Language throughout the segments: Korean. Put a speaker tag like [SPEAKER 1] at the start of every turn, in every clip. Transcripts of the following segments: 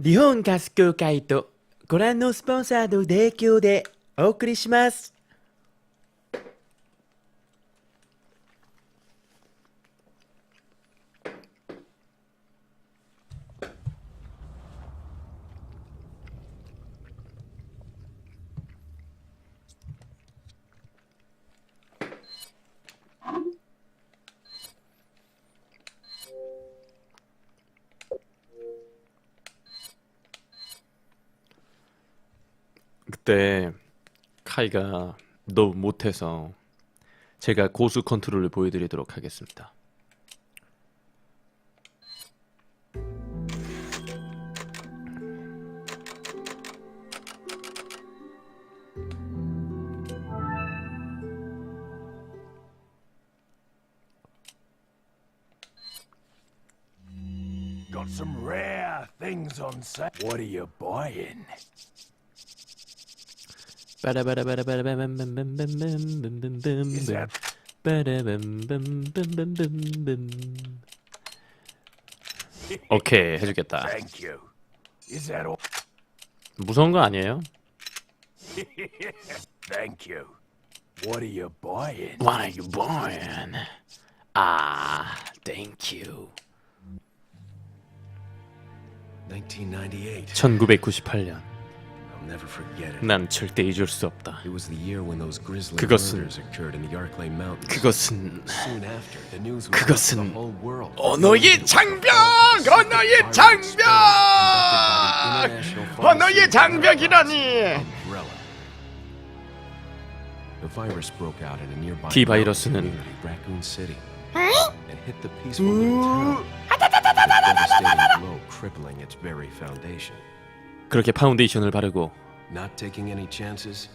[SPEAKER 1] 日本ガス協会とご覧のスポンサーの提供でお送りします。 카이가 너무 못해서 제가 고수 컨트롤을 보여드리도록 하겠습니다. 오케이 해주겠다.
[SPEAKER 2] thank you? Is that all?
[SPEAKER 1] 무서운 거 아니에요?
[SPEAKER 2] Thank you. What are you buying?
[SPEAKER 1] What are you buying? 아, thank you.
[SPEAKER 3] 1998.
[SPEAKER 1] 1998년.
[SPEAKER 3] I'll never forget it.
[SPEAKER 1] 난 절대 잊을 수 없다.
[SPEAKER 3] It was the year when those grisly
[SPEAKER 1] 그것은-
[SPEAKER 3] murders occurred in the Arklay Mountains.
[SPEAKER 1] 그것은
[SPEAKER 3] Soon after, the news was
[SPEAKER 1] 그것은
[SPEAKER 3] out to the whole world.
[SPEAKER 1] 언어의 장벽! 언어의 장벽! 언어의 장벽이라니!
[SPEAKER 3] Umbrella. The virus broke out in a nearby
[SPEAKER 1] 티
[SPEAKER 3] mountain
[SPEAKER 1] 바이러스는
[SPEAKER 3] community, Raccoon City, and hit the peaceful little town. with a devastating blow crippling its very foundation.
[SPEAKER 1] 그렇게 파운데이션을 바르고
[SPEAKER 3] Not taking any chances,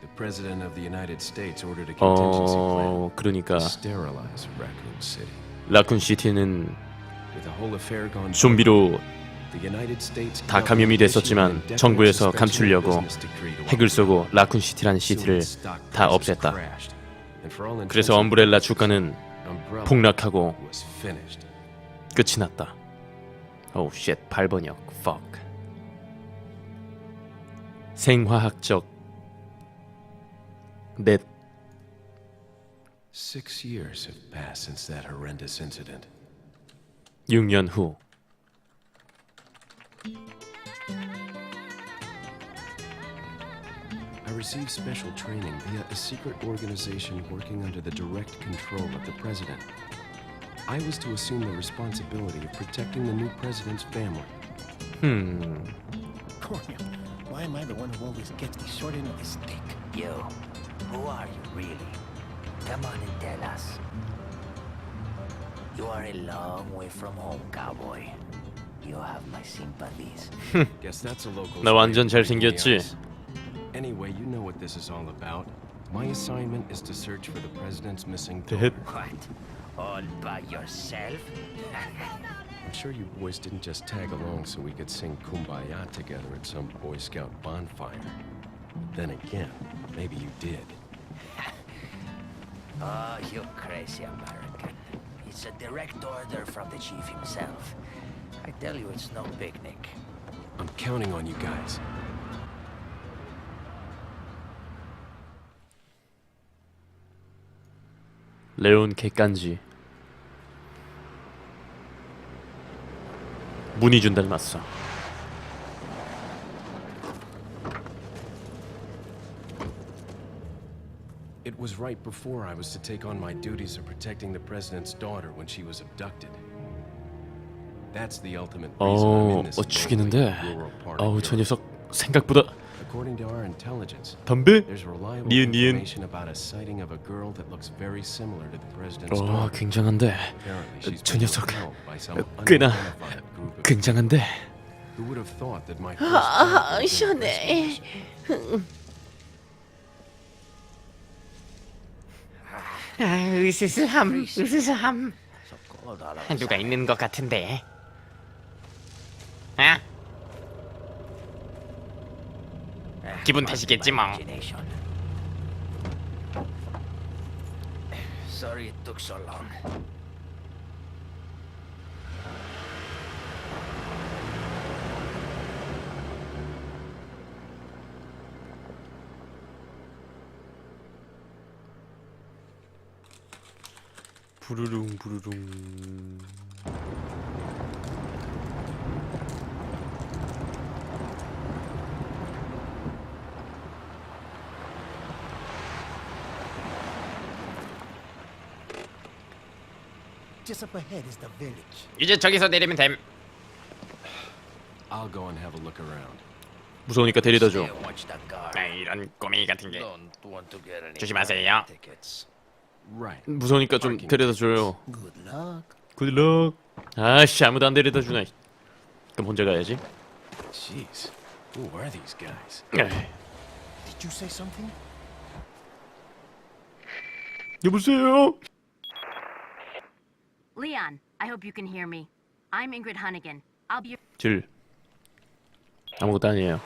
[SPEAKER 3] the president of the United States ordered a contingency plan
[SPEAKER 1] 어 그러니까
[SPEAKER 3] to sterilize Raccoon City.
[SPEAKER 1] 라쿤 시티는
[SPEAKER 3] With the whole affair gone
[SPEAKER 1] 좀비로
[SPEAKER 3] the United States
[SPEAKER 1] 다 감염이 됐었지만 정부에서 감추려고 핵을 쏘고 라쿤 시티라는 시티를 다 없앴다. 그래서 엄브렐라 주가는 폭락하고. 끝이 났다. 오우 쉣 발번역 fuck. 생화학적 넷
[SPEAKER 3] Six years have passed since that horrendous incident.
[SPEAKER 1] 6년 후
[SPEAKER 3] I received special training via a secret organization working under the direct control of the president. I was to assume the responsibility of protecting the new president's family.
[SPEAKER 1] 음,
[SPEAKER 4] Cornel, why am I the one who always gets the short end of the stick?
[SPEAKER 5] You, who are you really? Come on and tell us. You are a long way from home, cowboy. You have my sympathies.
[SPEAKER 3] Guess that's a local.
[SPEAKER 1] 나 완전
[SPEAKER 3] way of putting the
[SPEAKER 1] 잘생겼지?
[SPEAKER 3] ice. Anyway, you know what this is all about. My assignment is to search for the president's missing daughter.
[SPEAKER 5] What? All by yourself?
[SPEAKER 3] I'm sure you boys didn't just tag along so we could sing Kumbaya together at some Boy Scout bonfire. Then again, maybe you did.
[SPEAKER 5] Oh, you crazy American. It's a direct order from the chief himself. I tell you, it's no picnic.
[SPEAKER 3] I'm counting on you guys.
[SPEAKER 1] 레온 객간지 문희준 닮았어.
[SPEAKER 3] It was right before I was to take on my duties of protecting the president's daughter when she was abducted. That's the ultimate reason I'm
[SPEAKER 1] 어,
[SPEAKER 3] in this
[SPEAKER 1] 어 죽이는데. 어우 저. 녀석 생각보다
[SPEAKER 3] According to our intelligence,
[SPEAKER 1] 덤비?
[SPEAKER 3] there's reliable
[SPEAKER 1] 니은, 니은.
[SPEAKER 3] information about a sighting of a girl that looks very similar to the president's
[SPEAKER 1] 어
[SPEAKER 3] daughter.
[SPEAKER 1] 굉장한데.
[SPEAKER 3] Apparently, she's
[SPEAKER 1] 저
[SPEAKER 3] been
[SPEAKER 1] 녀석
[SPEAKER 3] held by some
[SPEAKER 1] 꽤나
[SPEAKER 3] unidentified group of
[SPEAKER 1] 굉장한데.
[SPEAKER 3] Who would have thought that my first
[SPEAKER 6] 아,
[SPEAKER 3] job would be
[SPEAKER 6] 시원해. 아, 으스스함, 으스스함. 누가 있는 것 같은데. 아? 기분 탓이겠지 뭐.
[SPEAKER 5] Sorry it took so long.
[SPEAKER 1] 부르릉 부르릉
[SPEAKER 4] Just up ahead is the village.
[SPEAKER 6] 이제 저기서 내리면 됨.
[SPEAKER 3] I'll go and have a look around.
[SPEAKER 1] 무서우니까 데려다 줘
[SPEAKER 5] Yeah, watch that car.
[SPEAKER 6] 아, 이런 꼬맹이 같은 게.
[SPEAKER 5] Don't want to get any
[SPEAKER 6] 조심하세요.
[SPEAKER 5] tickets.
[SPEAKER 3] Right.
[SPEAKER 1] 무서우니까 좀 데려다 줘요
[SPEAKER 4] Good luck.
[SPEAKER 1] 굿럭 아씨 아무도 안 데려다 주나 그럼 혼자 가야지
[SPEAKER 3] Jeez. Who are these guys?
[SPEAKER 1] 에이,
[SPEAKER 4] Did you say something?
[SPEAKER 1] 여보세요
[SPEAKER 7] Leon, I hope you can hear me. I'm Ingrid Hunnigan. I'll be your
[SPEAKER 1] 질 아무것도 아니에요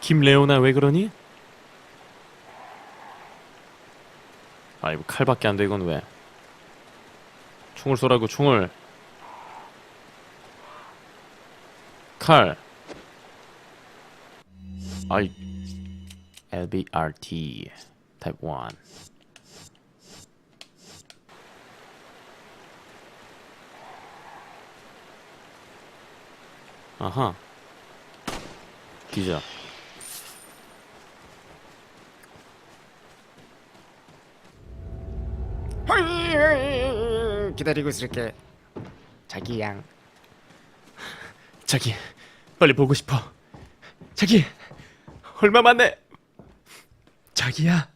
[SPEAKER 1] 김레오나 왜 그러니? 아이고 칼밖에 안 되건 왜 총을 쏘라고 총을 칼 아이 LBRT 타입 1 아하. 기자
[SPEAKER 6] 헐, 기다리고 있을게. 자기 양.
[SPEAKER 1] 자기 빨리 보고 싶어. 자기 얼마 만에 자기야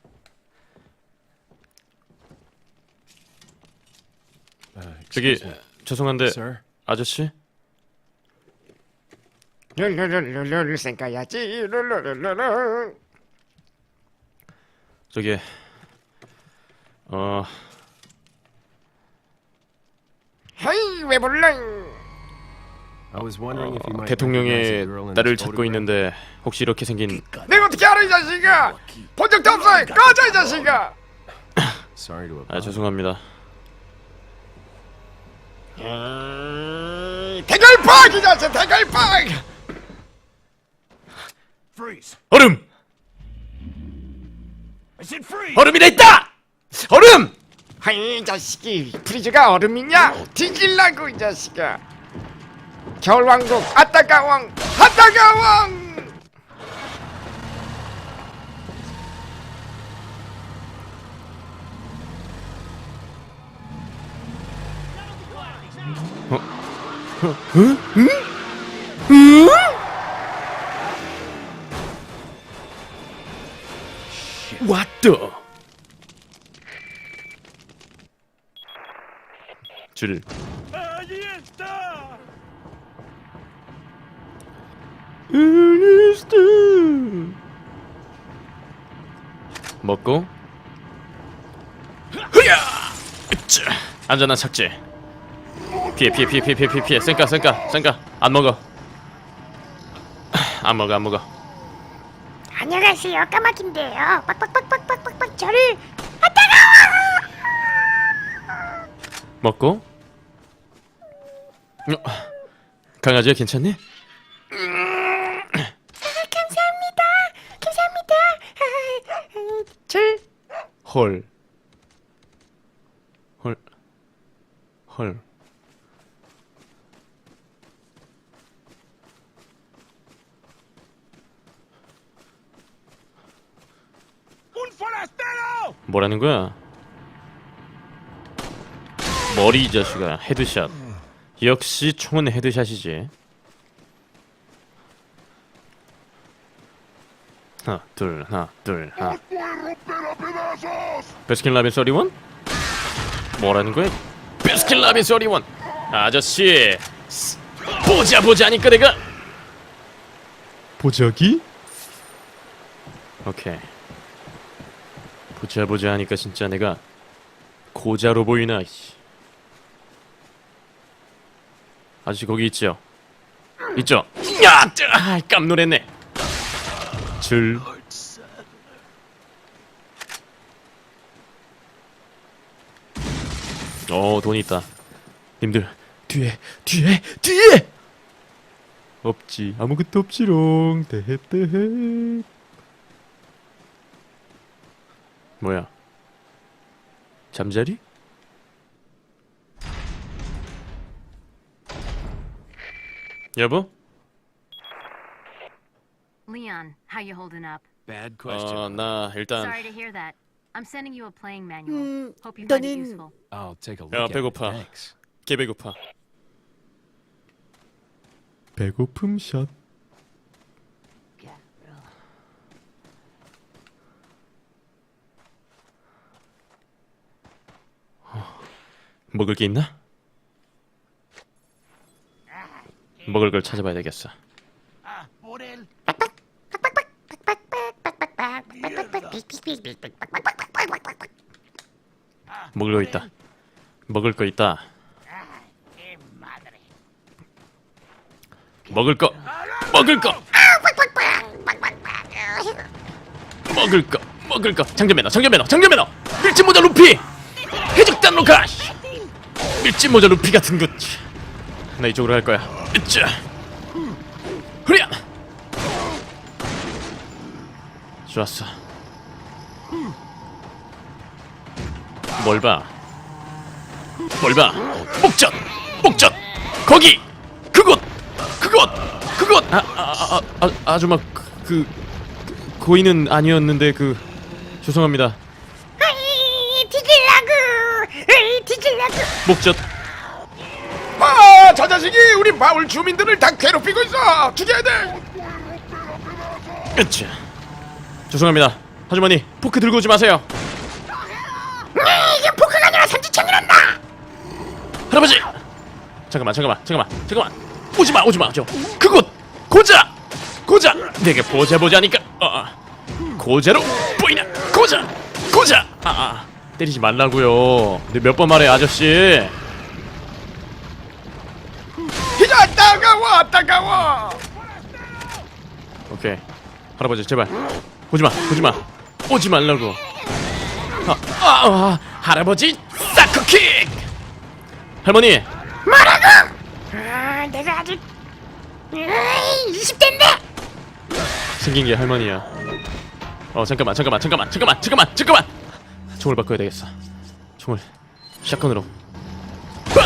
[SPEAKER 3] Uh,
[SPEAKER 1] 저기. 죄송한데? 아저씨
[SPEAKER 6] 룰루루루루 생각야지. 룰루루루루.
[SPEAKER 1] 저기 어
[SPEAKER 6] 헤이 왜 불러?
[SPEAKER 3] I was wondering if you might recognize a
[SPEAKER 1] 대통령의 딸을 찾고. 있는데 혹시 이렇게 생긴
[SPEAKER 6] 내가 어떻게 알아 이 자식아? 본 적도 없어. 꺼져 이 자식아.
[SPEAKER 3] Sorry to
[SPEAKER 1] 아 죄송합니다
[SPEAKER 6] 에이, 대결박 이 자식.
[SPEAKER 2] Freeze!
[SPEAKER 1] 얼음
[SPEAKER 2] I said freeze!
[SPEAKER 1] 얼음이 돼 있다 얼음
[SPEAKER 6] 하이 이 자식이 프리즈가 얼음이냐? 뒤질라고 이 자식아. 겨울왕국 아따가왕 아따가왕.
[SPEAKER 1] 왔다 줄
[SPEAKER 2] Ahí
[SPEAKER 1] 먹고 흐야. 안전한 착지 피해 피해 피해 피해 피해 피해 피해 쌩까 쌩까 쌩까 안 먹어 안 먹어 안 먹어
[SPEAKER 7] 안녕하세요. 까마귀인데요. 빡빡빡빡빡빡빡 저를
[SPEAKER 1] 먹고 어, 강아지야 괜찮니? 헐. 헐. 헐. 뭐라는 거야? 머리 이 자식아 헤드샷. 역시 총은 헤드샷이지. 하나 둘 하나 둘 하나. 베스킨라빈 서리원? 뭐라는 거야? 베스킨라빈 서리원. 아저씨 스- 보자 보자 하니까 내가 보자기? 오케이. 보자 보자 하니까 진짜 내가 고자로 보이나 씨. 아저씨 거기 있죠? 있죠? 야! 뜨- 아, 깜놀했네 줄 어, 돈 있다. 님들 뒤에 뒤에 뒤에! 없지. 아무것도 없지롱. 대헷대헷 뭐야? 잠자리? 여보?
[SPEAKER 7] Leon, how you holding up?
[SPEAKER 3] Bad question.
[SPEAKER 1] 어, 나 일단
[SPEAKER 7] Sorry to hear that. I'm sending you a playing manual. Hope you find it
[SPEAKER 4] 너는-
[SPEAKER 7] useful.
[SPEAKER 3] I'll take a look
[SPEAKER 1] 야
[SPEAKER 3] at it.
[SPEAKER 1] 배고파
[SPEAKER 3] Thanks.
[SPEAKER 1] 개 배고파 배고픔 샷 먹을 게 있나? 먹을 걸 찾아봐야 되겠어. 먹을 거 있다. 먹을 거 있다. 먹을 거. 먹을 거. 먹을 거. 먹을 거. 장전 매너. 장전 매너. 장전 매너. 밀짚 모자 루피. 해적단 로카. 밀짚 모자 루피 같은 것. 나 이쪽으로 갈 거야. 으쌰. 후리야. 좋았어. 뭘 봐? 뭘 봐? 목전, 목전. 거기, 그곳, 그곳, 그곳. 아, 아, 아, 아, 아 아줌마 그, 그 고인은 아니었는데 그 죄송합니다. 목전.
[SPEAKER 6] 아, 저 자식이 우리 마을 주민들을 다 괴롭히고 있어. 죽여야 돼.
[SPEAKER 1] 으쌰. 죄송합니다. 아주머니 포크 들고 오지 마세요. 잠깐만 잠깐만 잠깐만 잠깐만. 오지 마 오지 마 저. 그곳 고자 고자 내게 보자 보자니까. 어, 어. 고자로 보이나 고자 고자. 아, 아. 때리지 말라고요. 몇 번 말해 아저씨.
[SPEAKER 6] 야, 따가워, 따가워.
[SPEAKER 1] 오케이. 할아버지 제발 오지 마, 오지 마, 오지 말라고. 아, 아, 아 할아버지 사크킥. 할머니.
[SPEAKER 8] 아, 내가 아직 20대인데
[SPEAKER 1] 생긴 게 할머니야. 어 잠깐만, 잠깐만, 잠깐만, 잠깐만, 잠깐만, 잠깐만. 총을 바꿔야 되겠어. 총을 샷건으로. 빵.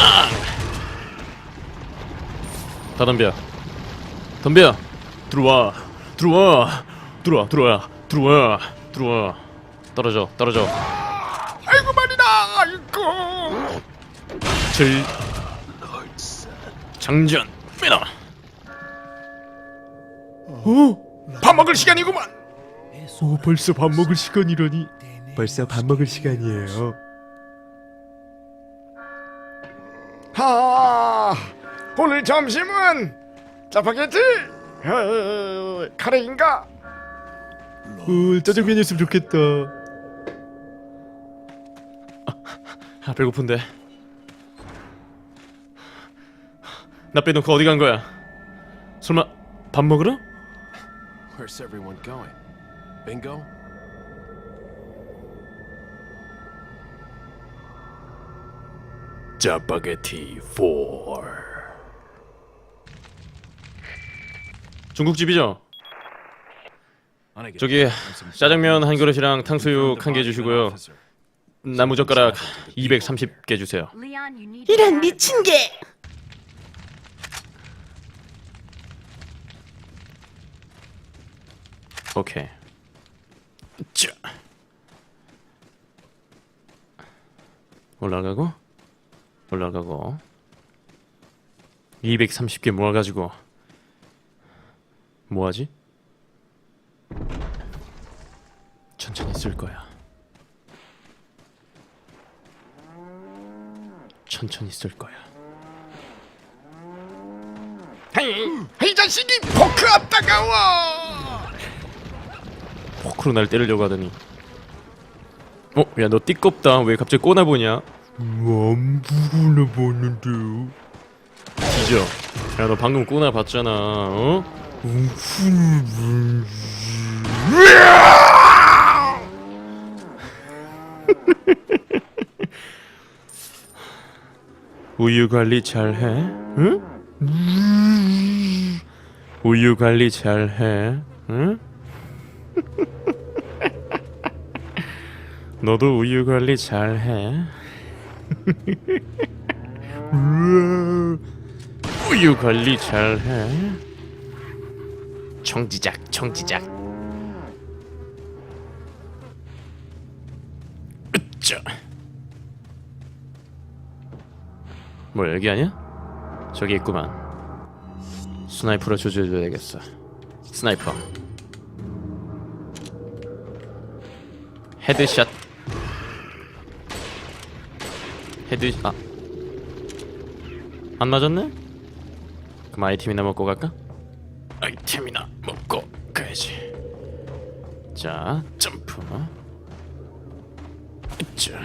[SPEAKER 1] 다 덤벼. 덤벼. 들어와. 들어와. 들어와. 들어와. 들어와. 들어와. 떨어져. 떨어져.
[SPEAKER 6] 아이고 말이다. 아이고.
[SPEAKER 1] 질 장전 매너
[SPEAKER 6] 밥 먹을 시간이구만.
[SPEAKER 1] 오 벌써 밥 먹을 시간이라니. 벌써 밥 먹을 시간이에요.
[SPEAKER 6] 하, 오늘 점심은 짜파게티, 어, 카레인가?
[SPEAKER 1] 오 짜장면이었으면 좋겠다. 아 배고픈데 나 빼놓고 어디 간 거야 설마 밥 먹으러?
[SPEAKER 3] Where's everyone going? Bingo?
[SPEAKER 1] 짜파게티 4 중국집이죠? 저기 짜장면 한 그릇이랑 탕수육 한 개 주시고요 나무젓가락 230개 주세요
[SPEAKER 7] Leon, you need to
[SPEAKER 8] 이런 미친 게
[SPEAKER 1] 오케이. 자. 올라가고 올라가고. 230개 모아가지고. 뭐하지? 천천히 쓸 거야. 천천히 쓸 거야.
[SPEAKER 6] 헤이, 이 자식이 포크가 따가워.
[SPEAKER 1] 포크로 날 때리려고 하더니 어? 야 너 띠껍다 왜 갑자기 꼬나 보냐? 안 꼬나봤는데요 뒤져 야 너 방금 꼬나 봤잖아 어? 우유 관리 잘해? 응? 우유 관리 잘해. 응? 너도 우유 관리 잘해. 우유 관리 잘해. 청지작, 청지작. 으쌰. 뭐 여기 아니야? 저기 있구만. 스나이퍼로 조져줘야 되겠어. 스나이퍼. 헤드샷. 헤드 아. 안 맞았네? 그럼 아이템이나 먹고 갈까? 아이템이나 먹고 가야지. 자, 점프. 자.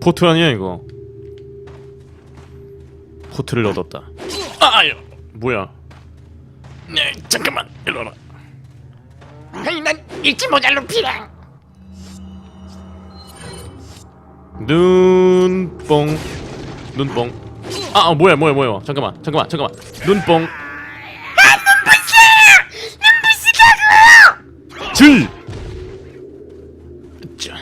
[SPEAKER 1] 포트 아니야 이거 포트를 얻었다 아유 뭐야 네 잠깐만 와라
[SPEAKER 6] 아니 난 잊지 모자로 피랑.
[SPEAKER 1] 눈뽕. 눈뽕. 아, 아 뭐야 뭐야 뭐야. 잠깐만 잠깐만 잠깐만. 눈뽕. 질! 자.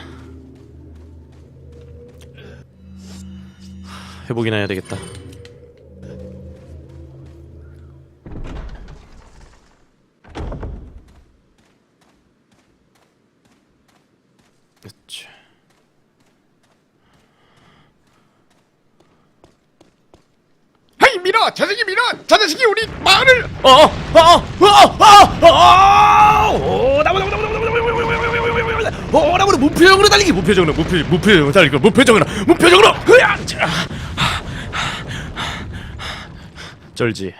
[SPEAKER 1] 회복이나 해야 되겠다
[SPEAKER 6] 밀어! 저 새끼 밀어! 저 새끼 우리 마을을!
[SPEAKER 1] 어! 어! 어! 어! 어! 어! 오! 나무 나무 나무 나무 나무 나무 어, 나무로 무표정으로 달리기 무표정으로 무표 무표정으로 달리기 무표정으로 무표정으로 흐야 쩔지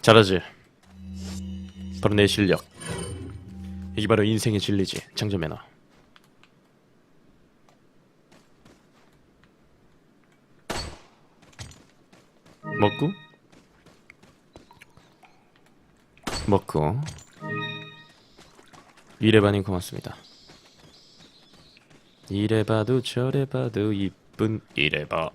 [SPEAKER 1] 잘하지 바로 내 실력 이게 바로 인생의 진리지 장점해놔 먹고? 먹고. 이래 봐니 고맙습니다. 이래 봐도 저래 봐도 이쁜 이래 봐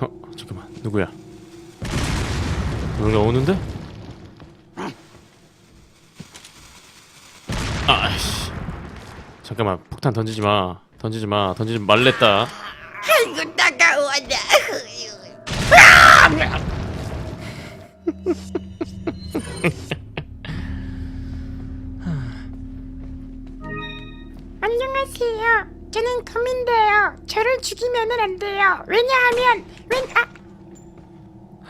[SPEAKER 1] 어 잠깐만. 누구야? 누가 오는데? 아이씨. 잠깐만. 폭탄 던지지 마. 던지지 마. 던지지 말랬다
[SPEAKER 8] 안 돼요. 왜냐하면 웬 아.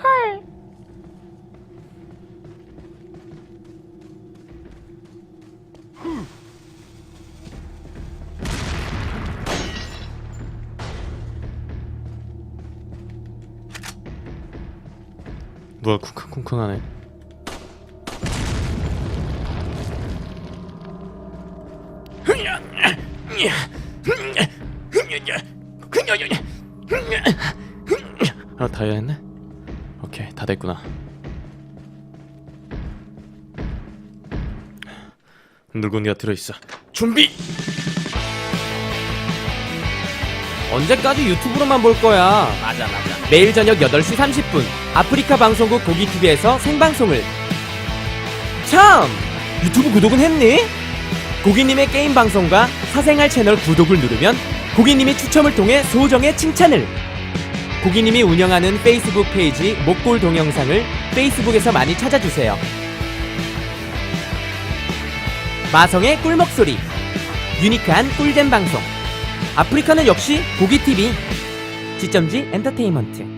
[SPEAKER 8] 헐.
[SPEAKER 1] 누가 쿵쾅쿵쾅하네 다이아 했네? 오케이 다 됐구나 늙은이가 들어있어 준비!
[SPEAKER 9] 언제까지 유튜브로만 볼 거야? 맞아, 맞아. 매일 저녁 8시 30분 아프리카 방송국 고기TV에서 생방송을. 참! 유튜브 구독은 했니? 고기님의 게임 방송과 사생활 채널 구독을 누르면 고기님이 추첨을 통해 소정의 칭찬을. 고기님이 운영하는 페이스북 페이지 목골 동영상을 페이스북에서 많이 찾아주세요. 마성의 꿀먹소리. 유니크한 꿀잼 방송. 아프리카는 역시 고기TV. 지점지 엔터테인먼트.